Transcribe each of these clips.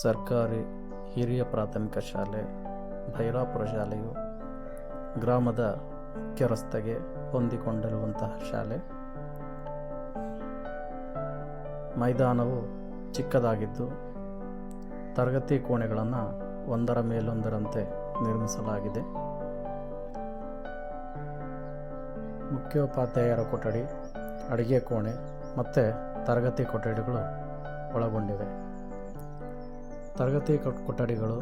ಸರ್ಕಾರಿ ಹಿರಿಯ ಪ್ರಾಥಮಿಕ ಶಾಲೆ, ಭೈರಾಪುರ ಶಾಲೆಯು ಗ್ರಾಮದ ಮುಖ್ಯ ರಸ್ತೆಗೆ ಹೊಂದಿಕೊಂಡಿರುವಂತಹ ಶಾಲೆ. ಮೈದಾನವು ಚಿಕ್ಕದಾಗಿದ್ದು, ತರಗತಿ ಕೋಣೆಗಳನ್ನು ಒಂದರ ಮೇಲೊಂದರಂತೆ ನಿರ್ಮಿಸಲಾಗಿದೆ. ಮುಖ್ಯೋಪಾಧ್ಯಾಯರ ಕೊಠಡಿ, ಅಡಿಗೆ ಕೋಣೆ ಮತ್ತು ತರಗತಿ ಕೊಠಡಿಗಳು ಒಳಗೊಂಡಿವೆ. ತರಗತಿ ಕೊಠ- ಕೊಠಡಿಗಳು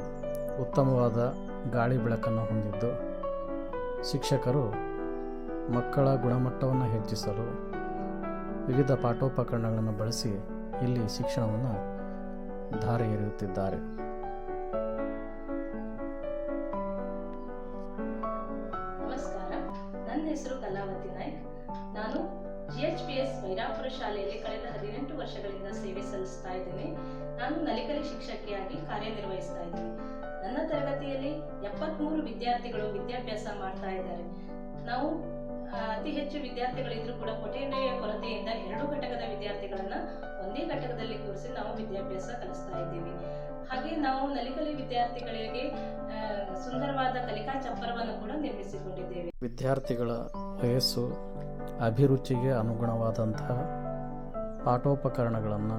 ಉತ್ತಮವಾದ ಗಾಳಿ ಬೆಳಕನ್ನು ಹೊಂದಿದ್ದು, ಶಿಕ್ಷಕರು ಮಕ್ಕಳ ಗುಣಮಟ್ಟವನ್ನು ಹೆಚ್ಚಿಸಲು ವಿವಿಧ ಪಾಠೋಪಕರಣಗಳನ್ನು ಬಳಸಿ ಇಲ್ಲಿ ಶಿಕ್ಷಣವನ್ನು ಧಾರೆ ಎರೆಯುತ್ತಿದ್ದಾರೆ. ನಮಸ್ಕಾರ. ನನ್ನ ಹೆಸರು ಕಲಾವತಿ ನಾಯ್ಕ್. ನಾನು G H P S Vairapura ಶಾಲೆಯಲ್ಲಿ ಕಳೆದ ಹದಿನೆಂಟು ವರ್ಷಗಳಿಂದ ಸೇವೆ ಸಲ್ಲಿಸ್ತಾ ಇದ್ದೇನೆ. ನಾನು ನಲಿಕಲಿ ಶಿಕ್ಷಕಿಯಾಗಿ ಕಾರ್ಯನಿರ್ವಹಿಸ್ತಾ ಇದ್ದೀನಿ ನನ್ನ ತರಗತಿಯಲ್ಲಿ ಎಪ್ಪತ್ಮೂರು ವಿದ್ಯಾರ್ಥಿಗಳು ವಿದ್ಯಾಭ್ಯಾಸ ಮಾಡ್ತಾ ಇದ್ದಾರೆ. ನಾವು ಅತಿ ಹೆಚ್ಚು ವಿದ್ಯಾರ್ಥಿಗಳಿದ್ರು ಕೂಡ ಕೊಠಡಿಯ ಕೊರತೆಯಿಂದ ಎರಡು ಘಟಕದ ವಿದ್ಯಾರ್ಥಿಗಳನ್ನ ಒಂದೇ ಘಟಕದಲ್ಲಿ ಕೂರಿಸಿ ನಾವು ವಿದ್ಯಾಭ್ಯಾಸ ಕಲಿಸ್ತಾ ಇದ್ದೀವಿ. ಹಾಗೆ ನಾವು ನಲಿಕಲಿ ವಿದ್ಯಾರ್ಥಿಗಳಿಗೆ ಸುಂದರವಾದ ಕಲಿಕಾ ಚಪ್ಪರವನ್ನು ಕೂಡ ನಿರ್ಮಿಸಿಕೊಂಡಿದ್ದೇವೆ. ವಿದ್ಯಾರ್ಥಿಗಳ ವಯಸ್ಸು ಅಭಿರುಚಿಗೆ ಅನುಗುಣವಾದಂತಹ ಪಾಠೋಪಕರಣಗಳನ್ನು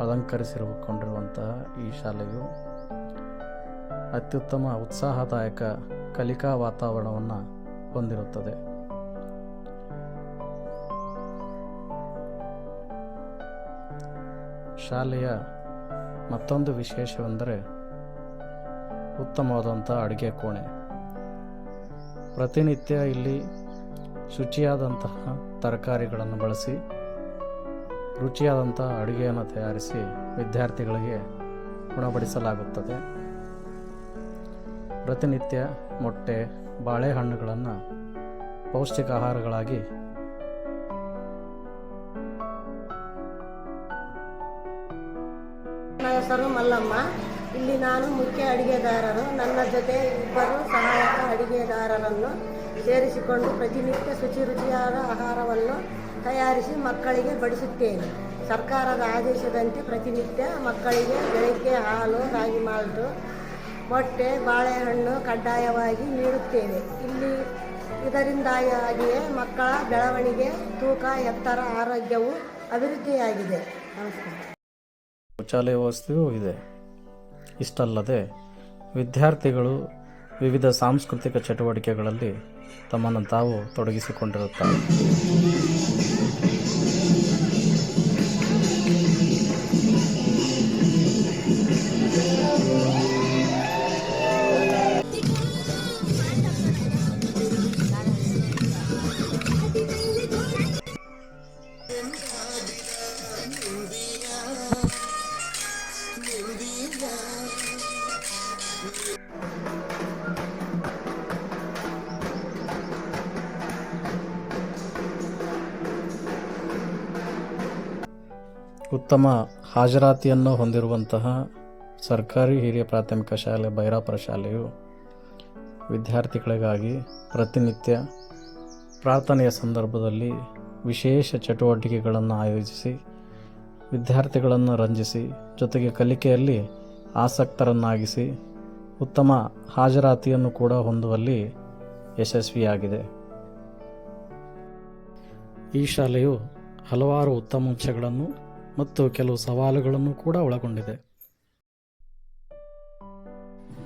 ಅಲಂಕರಿಸಿಕೊಂಡಿರುವಂತಹ ಈ ಶಾಲೆಯು ಅತ್ಯುತ್ತಮ ಉತ್ಸಾಹದಾಯಕ ಕಲಿಕಾ ವಾತಾವರಣವನ್ನು ಹೊಂದಿರುತ್ತದೆ. ಶಾಲೆಯ ಮತ್ತೊಂದು ವಿಶೇಷವೆಂದರೆ ಉತ್ತಮವಾದಂಥ ಅಡುಗೆ ಕೋಣೆ. ಪ್ರತಿನಿತ್ಯ ಇಲ್ಲಿ ಶುಚಿಯಾದಂತಹ ತರಕಾರಿಗಳನ್ನು ಬಳಸಿ ರುಚಿಯಾದಂಥ ಅಡುಗೆಯನ್ನು ತಯಾರಿಸಿ ವಿದ್ಯಾರ್ಥಿಗಳಿಗೆ ಉಣಬಡಿಸಲಾಗುತ್ತದೆ ಪ್ರತಿನಿತ್ಯ ಮೊಟ್ಟೆ, ಬಾಳೆಹಣ್ಣುಗಳನ್ನು ಪೌಷ್ಟಿಕ ಆಹಾರಗಳಾಗಿ ಹೆಸರು ಮಲ್ಲಮ್ಮ, ಇಲ್ಲಿ ನಾನು ಮುಖ್ಯ ಅಡಿಗೆದಾರರು ನನ್ನ ಜೊತೆ ಇಬ್ಬರು ಸಹಾಯಕ ಅಡಿಗೆದಾರರನ್ನು ಸೇರಿಸಿಕೊಂಡು ಪ್ರತಿನಿತ್ಯ ಶುಚಿ ರುಚಿಯಾದ ಆಹಾರವನ್ನು ತಯಾರಿಸಿ ಮಕ್ಕಳಿಗೆ ಬಡಿಸುತ್ತೇನೆ. ಸರ್ಕಾರದ ಆದೇಶದಂತೆ ಪ್ರತಿನಿತ್ಯ ಮಕ್ಕಳಿಗೆ ಬೆಳಗ್ಗೆ ಹಾಲು, ರಾಗಿ ಮಾಲ್ಟು, ಮೊಟ್ಟೆ, ಬಾಳೆಹಣ್ಣು ಕಡ್ಡಾಯವಾಗಿ ನೀಡುತ್ತೇವೆ. ಇಲ್ಲಿ ಇದರಿಂದಾಗಿಯೇ ಮಕ್ಕಳ ಬೆಳವಣಿಗೆ, ತೂಕ, ಎತ್ತರ, ಆರೋಗ್ಯವು ಅಭಿವೃದ್ಧಿಯಾಗಿದೆ. ನಮಸ್ಕಾರ. ಶೌಚಾಲಯ ವ್ಯವಸ್ಥೆಯೂ ಇದೆ. ಇಷ್ಟಲ್ಲದೆ ವಿದ್ಯಾರ್ಥಿಗಳು ವಿವಿಧ ಸಾಂಸ್ಕೃತಿಕ ಚಟುವಟಿಕೆಗಳಲ್ಲಿ ತಮ್ಮನ್ನು ತಾವು ತೊಡಗಿಸಿಕೊಂಡಿರುತ್ತಾರೆ. ಉತ್ತಮ ಹಾಜರಾತಿಯನ್ನು ಹೊಂದಿರುವಂತಹ ಸರ್ಕಾರಿ ಹಿರಿಯ ಪ್ರಾಥಮಿಕ ಶಾಲೆ ಭೈರಾಪುರ ಶಾಲೆಯು ವಿದ್ಯಾರ್ಥಿಗಳಿಗಾಗಿ ಪ್ರತಿನಿತ್ಯ ಪ್ರಾರ್ಥನೆಯ ಸಂದರ್ಭದಲ್ಲಿ ವಿಶೇಷ ಚಟುವಟಿಕೆಗಳನ್ನು ಆಯೋಜಿಸಿ, ವಿದ್ಯಾರ್ಥಿಗಳನ್ನು ರಂಜಿಸಿ, ಜೊತೆಗೆ ಕಲಿಕೆಯಲ್ಲಿ ಆಸಕ್ತರನ್ನಾಗಿಸಿ ಉತ್ತಮ ಹಾಜರಾತಿಯನ್ನು ಕೂಡ ಹೊಂದುವಲ್ಲಿ ಯಶಸ್ವಿಯಾಗಿದೆ. ಈ ಶಾಲೆಯು ಹಲವಾರು ಉತ್ತಮ ಅಂಶಗಳನ್ನು ಮತ್ತು ಕೆಲವು ಸವಾಲುಗಳನ್ನು ಕೂಡ ಒಳಗೊಂಡಿದೆ.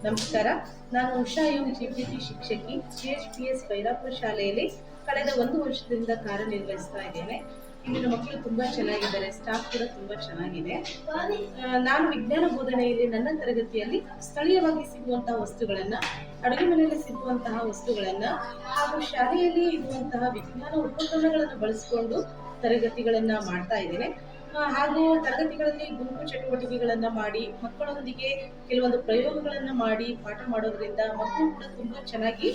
ನಮಸ್ಕಾರ. ನಾನು ಉಷಾ ಎಂ ಜಿಬಿಟಿ ಶಿಕ್ಷಕಿ G H P S Bairapura ಶಾಲೆಯಲ್ಲಿ ಕಳೆದ ಒಂದು ವರ್ಷದಿಂದ ಕಾರ್ಯನಿರ್ವಹಿಸ್ತಾ ಇದ್ದೇನೆ. ಇಲ್ಲಿನ ಮಕ್ಕಳು ತುಂಬಾ ಚೆನ್ನಾಗಿದ್ದಾರೆ ಸ್ಟಾಫ್ ಕೂಡ ತುಂಬಾ ಚೆನ್ನಾಗಿದೆ. ನಾನು ವಿಜ್ಞಾನ ಬೋಧನೆಯಲ್ಲಿ ನನ್ನ ತರಗತಿಯಲ್ಲಿ ಸ್ಥಳೀಯವಾಗಿ ಸಿಗುವಂತಹ ವಸ್ತುಗಳನ್ನ, ಅಡುಗೆ ಮನೆಯಲ್ಲಿ ಸಿಗುವಂತಹ ವಸ್ತುಗಳನ್ನ, ಹಾಗೂ ಶಾಲೆಯಲ್ಲಿ ಇರುವಂತಹ ವಿಜ್ಞಾನ ಉಪಕರಣಗಳನ್ನು ಬಳಸಿಕೊಂಡು ತರಗತಿಗಳನ್ನ ಮಾಡ್ತಾ ಇದ್ದೇನೆ. ಹಾಗೂ ತರಗತಿಗಳಲ್ಲಿ ಗುಂಪು ಚಟುವಟಿಕೆಗಳನ್ನ ಮಾಡಿ, ಮಕ್ಕಳೊಂದಿಗೆ ಕೆಲವೊಂದು ಪ್ರಯೋಗಗಳನ್ನ ಮಾಡಿ ಪಾಠ ಮಾಡೋದ್ರಿಂದ ಮಕ್ಕಳು ಕೂಡ ತುಂಬಾ ಚೆನ್ನಾಗಿ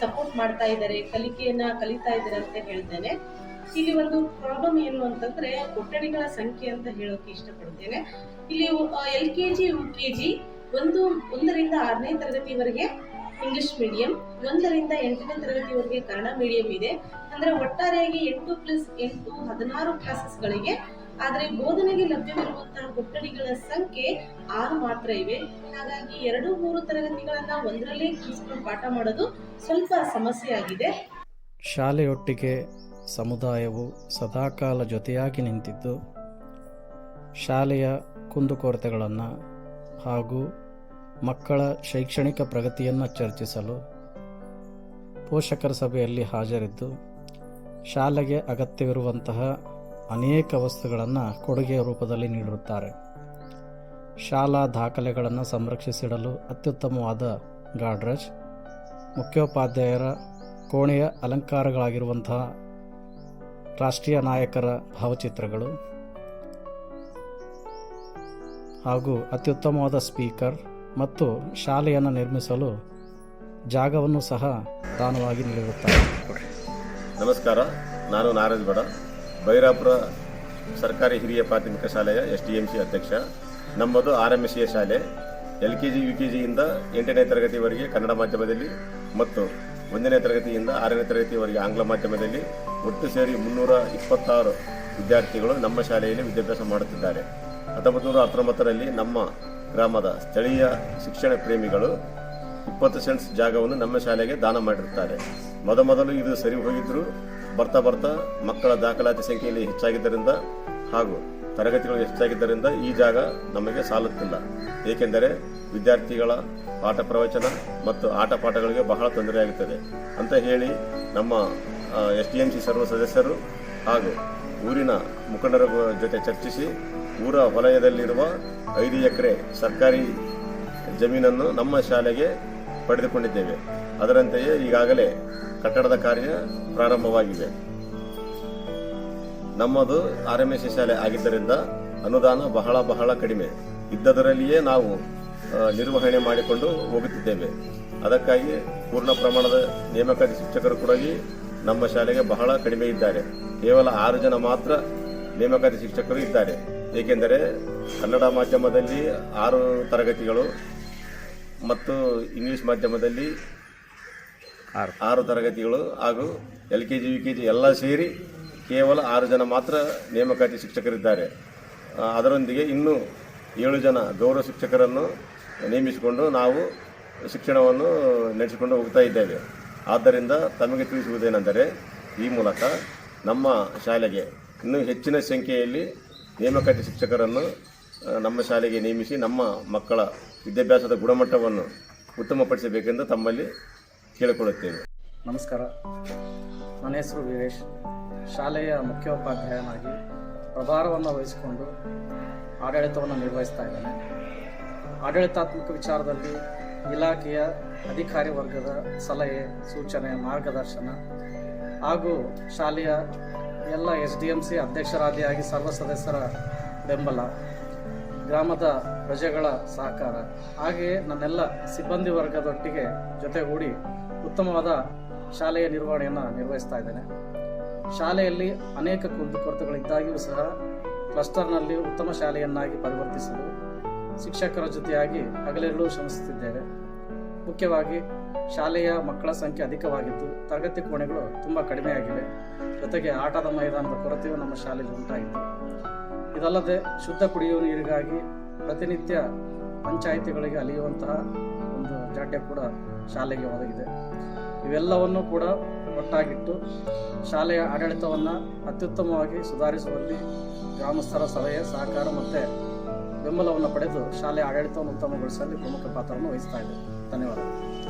ಸಪೋರ್ಟ್ ಮಾಡ್ತಾ ಇದ್ದಾರೆ, ಕಲಿಕೆಯನ್ನ ಕಲಿತಾ ಇದ್ದಾರೆ ಅಂತ ಹೇಳ್ತೇನೆ. ಇಲ್ಲಿ ಒಂದು ಪ್ರಾಬ್ಲಮ್ ಏನು ಅಂತಂದ್ರೆ ಕೊಠಡಿಗಳ ಸಂಖ್ಯೆ ಅಂತ ಹೇಳೋಕೆ ಇಷ್ಟಪಡ್ತೇನೆ. ಇಲ್ಲಿ L K G, U K G ಒಂದು, ಒಂದರಿಂದ ಆರನೇ ತರಗತಿವರೆಗೆ ಇಂಗ್ಲಿಷ್ ಮೀಡಿಯಂ ಒಂದರಿಂದ ಎಂಟನೇ ತರಗತಿವರೆಗೆ ಕನ್ನಡ ಮೀಡಿಯಂ ಇದೆ. ಅಂದ್ರೆ ಒಟ್ಟಾರೆಯಾಗಿ ಎಂಟು ಪ್ಲಸ್ ಎಂಟು ಹದಿನಾರು ಕ್ಲಾಸಸ್ಗಳಿಗೆ ಆದರೆ ಬೋಧನೆಗೆ ಲಭ್ಯವಿರುವಂತಹ ಕೊಠಡಿಗಳ ಸಂಖ್ಯೆ ಆರು ಮಾತ್ರ ಇವೆ. ಹಾಗಾಗಿ ಎರಡು ಮೂರು ತರಗತಿಗಳನ್ನ ಒಂದರಲ್ಲೇ ಕೂರಿಸ್ಕೊಂಡು ಪಾಠ ಮಾಡೋದು ಸ್ವಲ್ಪ ಸಮಸ್ಯೆಯಾಗಿದೆ ಶಾಲೆಯೊಟ್ಟಿಗೆ ಸಮುದಾಯವು ಸದಾಕಾಲ ಜೊತೆಯಾಗಿ ನಿಂತಿದ್ದು, ಶಾಲೆಯ ಕುಂದುಕೊರತೆಗಳನ್ನು ಹಾಗೂ ಮಕ್ಕಳ ಶೈಕ್ಷಣಿಕ ಪ್ರಗತಿಯನ್ನು ಚರ್ಚಿಸಲು ಪೋಷಕರ ಸಭೆಯಲ್ಲಿ ಹಾಜರಿದ್ದು, ಶಾಲೆಗೆ ಅಗತ್ಯವಿರುವಂತಹ ಅನೇಕ ವಸ್ತುಗಳನ್ನು ಕೊಡುಗೆಯ ರೂಪದಲ್ಲಿ ನೀಡಿರುತ್ತಾರೆ. ಶಾಲಾ ದಾಖಲೆಗಳನ್ನು ಸಂರಕ್ಷಿಸಿಡಲು ಅತ್ಯುತ್ತಮವಾದ ಗಾಡ್ರೇಜ್, ಮುಖ್ಯೋಪಾಧ್ಯಾಯರ ಕೋಣೆಯ ಅಲಂಕಾರಗಳಾಗಿರುವಂತಹ ರಾಷ್ಟ್ರೀಯ ನಾಯಕರ ಭಾವಚಿತ್ರಗಳು ಹಾಗೂ ಅತ್ಯುತ್ತಮವಾದ ಸ್ಪೀಕರ್ ಮತ್ತು ಶಾಲೆಯನ್ನು ನಿರ್ಮಿಸಲು ಜಾಗವನ್ನು ಸಹ ದಾನವಾಗಿ ನೀಡಿರುತ್ತಾರೆ. ನಮಸ್ಕಾರ, ನಾನು ನಾರಾಯಣ್ ಗೌಡ ಬೈರಾಪುರ ಸರ್ಕಾರಿ ಹಿರಿಯ ಪ್ರಾಥಮಿಕ ಶಾಲೆಯ ಎಸ್ ಡಿ ಎಂ ಸಿ ಅಧ್ಯಕ್ಷ, ನಮ್ಮದು ಆರ್ ಎಂ ಎಸ್ ಎ ಶಾಲೆ L K G U K ಜಿಯಿಂದ ಎಂಟನೇ ತರಗತಿವರೆಗೆ ಕನ್ನಡ ಮಾಧ್ಯಮದಲ್ಲಿ ಮತ್ತು ಒಂದನೇ ತರಗತಿಯಿಂದ ಆರನೇ ತರಗತಿವರೆಗೆ ಆಂಗ್ಲ ಮಾಧ್ಯಮದಲ್ಲಿ ಒಟ್ಟು ಸೇರಿ ಮುನ್ನೂರ ಇಪ್ಪತ್ತಾರು ವಿದ್ಯಾರ್ಥಿಗಳು ನಮ್ಮ ಶಾಲೆಯಲ್ಲಿ ವಿದ್ಯಾಭ್ಯಾಸ ಮಾಡುತ್ತಿದ್ದಾರೆ. ಹತ್ತೊಂಬತ್ತು ನೂರ ಹತ್ತೊಂಬತ್ತರಲ್ಲಿ ನಮ್ಮ ಗ್ರಾಮದ ಸ್ಥಳೀಯ ಶಿಕ್ಷಣ ಪ್ರೇಮಿಗಳು ಇಪ್ಪತ್ತು ಸೆಂಟ್ಸ್ ಜಾಗವನ್ನು ನಮ್ಮ ಶಾಲೆಗೆ ದಾನ ಮಾಡಿರುತ್ತಾರೆ. ಮೊದಮೊದಲು ಇದು ಸರಿ ಹೋಗಿದ್ರು ಬರ್ತಾ ಬರ್ತಾ ಮಕ್ಕಳ ದಾಖಲಾತಿ ಸಂಖ್ಯೆಯಲ್ಲಿ ಹೆಚ್ಚಾಗಿದ್ದರಿಂದ ಹಾಗೂ ತರಗತಿಗಳು ಹೆಚ್ಚಾಗಿದ್ದರಿಂದ ಈ ಜಾಗ ನಮಗೆ ಸಾಲುತ್ತಿಲ್ಲ. ಏಕೆಂದರೆ ವಿದ್ಯಾರ್ಥಿಗಳ ಪಾಠ ಪ್ರವಚನ ಮತ್ತು ಆಟ ಪಾಠಗಳಿಗೆ ಬಹಳ ತೊಂದರೆಯಾಗುತ್ತದೆ ಅಂತ ಹೇಳಿ ನಮ್ಮ ಎಸ್ ಡಿ ಎಂ ಸಿ ಸರ್ವ ಸದಸ್ಯರು ಹಾಗೂ ಊರಿನ ಮುಖಂಡರ ಜೊತೆ ಚರ್ಚಿಸಿ ಊರ ವಲಯದಲ್ಲಿರುವ ಐದು ಎಕರೆ ಸರ್ಕಾರಿ ಜಮೀನನ್ನು ನಮ್ಮ ಶಾಲೆಗೆ ಪಡೆದುಕೊಂಡಿದ್ದೇವೆ. ಅದರಂತೆಯೇ ಈಗಾಗಲೇ ಕಟ್ಟಡದ ಕಾರ್ಯ ಪ್ರಾರಂಭವಾಗಿದೆ. ನಮ್ಮದು ಆರ್ ಎಂ ಎಸ್ ಶಾಲೆ ಆಗಿದ್ದರಿಂದ ಅನುದಾನ ಬಹಳ ಬಹಳ ಕಡಿಮೆ. ಇದ್ದದರಲ್ಲಿಯೇ ನಾವು ನಿರ್ವಹಣೆ ಮಾಡಿಕೊಂಡು ಹೋಗುತ್ತಿದ್ದೇವೆ. ಅದಕ್ಕಾಗಿ ಪೂರ್ಣ ಪ್ರಮಾಣದ ನೇಮಕಾತಿ ಶಿಕ್ಷಕರು ಕೂಡ ನಮ್ಮ ಶಾಲೆಗೆ ಬಹಳ ಕಡಿಮೆ ಇದ್ದಾರೆ. ಕೇವಲ ಆರು ಜನ ಮಾತ್ರ ನೇಮಕಾತಿ ಶಿಕ್ಷಕರು ಇದ್ದಾರೆ. ಏಕೆಂದರೆ ಕನ್ನಡ ಮಾಧ್ಯಮದಲ್ಲಿ ಆರು ತರಗತಿಗಳು ಮತ್ತು ಇಂಗ್ಲಿಷ್ ಮಾಧ್ಯಮದಲ್ಲಿ ಆರು. ತರಗತಿಗಳು ಹಾಗೂ L K G, U K G ಎಲ್ಲ ಸೇರಿ ಕೇವಲ ಆರು ಜನ ಮಾತ್ರ ನೇಮಕಾತಿ ಶಿಕ್ಷಕರಿದ್ದಾರೆ. ಅದರೊಂದಿಗೆ ಇನ್ನೂ ಏಳು ಜನ ಗೌರವ ಶಿಕ್ಷಕರನ್ನು ನೇಮಿಸಿಕೊಂಡು ನಾವು ಶಿಕ್ಷಣವನ್ನು ನಡೆಸಿಕೊಂಡು ಹೋಗ್ತಾ ಇದ್ದೇವೆ. ಆದ್ದರಿಂದ ತಮಗೆ ತಿಳಿಸುವುದೇನೆಂದರೆ, ಈ ಮೂಲಕ ನಮ್ಮ ಶಾಲೆಗೆ ಇನ್ನೂ ಹೆಚ್ಚಿನ ಸಂಖ್ಯೆಯಲ್ಲಿ ನೇಮಕಾತಿ ಶಿಕ್ಷಕರನ್ನು ನಮ್ಮ ಶಾಲೆಗೆ ನೇಮಿಸಿ ನಮ್ಮ ಮಕ್ಕಳ ವಿದ್ಯಾಭ್ಯಾಸದ ಗುಣಮಟ್ಟವನ್ನು ಉತ್ತಮಪಡಿಸಬೇಕೆಂದು ತಮ್ಮಲ್ಲಿ ಕೇಳಿಕೊಳ್ಳುತ್ತೇವೆ. ನಮಸ್ಕಾರ. ನನ್ನ ಹೆಸರು ವೀರೇಶ್. ಶಾಲೆಯ ಮುಖ್ಯೋಪಾಧ್ಯಾಯನಾಗಿ ಪ್ರಭಾರವನ್ನು ವಹಿಸಿಕೊಂಡು ಆಡಳಿತವನ್ನು ನಿರ್ವಹಿಸ್ತಾ ಇದ್ದೇನೆ. ಆಡಳಿತಾತ್ಮಕ ವಿಚಾರದಲ್ಲಿ ಇಲಾಖೆಯ ಅಧಿಕಾರಿ ವರ್ಗದ ಸಲಹೆ, ಸೂಚನೆ, ಮಾರ್ಗದರ್ಶನ ಹಾಗೂ ಶಾಲೆಯ ಎಲ್ಲ ಎಸ್ ಡಿ ಎಂ ಸಿ ಅಧ್ಯಕ್ಷರಾದಿಯಾಗಿ ಸರ್ವ ಸದಸ್ಯರ ಬೆಂಬಲ, ಗ್ರಾಮದ ಪ್ರಜೆಗಳ ಸಹಕಾರ, ಹಾಗೆಯೇ ನನ್ನೆಲ್ಲ ಸಿಬ್ಬಂದಿ ವರ್ಗದೊಟ್ಟಿಗೆ ಜೊತೆಗೂಡಿ ಉತ್ತಮವಾದ ಶಾಲೆಯ ನಿರ್ವಹಣೆಯನ್ನು ನಿರ್ವಹಿಸ್ತಾ ಇದ್ದೇನೆ. ಶಾಲೆಯಲ್ಲಿ ಅನೇಕ ಕುಂದುಕೊರತೆಗಳಿದ್ದಾಗಿಯೂ ಸಹ ಕ್ಲಸ್ಟರ್ನಲ್ಲಿ ಉತ್ತಮ ಶಾಲೆಯನ್ನಾಗಿ ಪರಿವರ್ತಿಸಲು ಶಿಕ್ಷಕರ ಜೊತೆಯಾಗಿ ಹಗಲಿರುಳು ಶ್ರಮಿಸುತ್ತಿದ್ದೇವೆ. ಮುಖ್ಯವಾಗಿ ಶಾಲೆಯ ಮಕ್ಕಳ ಸಂಖ್ಯೆ ಅಧಿಕವಾಗಿದ್ದು ತರಗತಿ ಕೋಣೆಗಳು ತುಂಬ ಕಡಿಮೆಯಾಗಿವೆ. ಜೊತೆಗೆ ಆಟದ ಮೈದಾನದ ಕೊರತೆಯೂ ನಮ್ಮ ಶಾಲೆಯಲ್ಲಿ ಉಂಟಾಯಿತು ಇದಲ್ಲದೆ ಶುದ್ಧ ಕುಡಿಯುವ ನೀರಿಗಾಗಿ ಪ್ರತಿನಿತ್ಯ ಪಂಚಾಯಿತಿಗಳಿಗೆ ಅಲಿಯುವಂತಹ ಒಂದು ಜಾಟ್ಯ ಕೂಡ ಶಾಲೆಗೆ ಒದಗಿದೆ. ಇವೆಲ್ಲವನ್ನು ಕೂಡ ಒಟ್ಟಾಗಿಟ್ಟು ಶಾಲೆಯ ಆಡಳಿತವನ್ನು ಅತ್ಯುತ್ತಮವಾಗಿ ಸುಧಾರಿಸುವಲ್ಲಿ ಗ್ರಾಮಸ್ಥರ ಸಲಹೆ, ಸಹಕಾರ ಮತ್ತು ಬೆಂಬಲವನ್ನು ಪಡೆದು ಶಾಲೆಯ ಆಡಳಿತವನ್ನು ಉತ್ತಮಗೊಳಿಸುವಲ್ಲಿ ಪ್ರಮುಖ ಪಾತ್ರವನ್ನು ವಹಿಸ್ತಾ ಇದೆ. ಧನ್ಯವಾದಗಳು.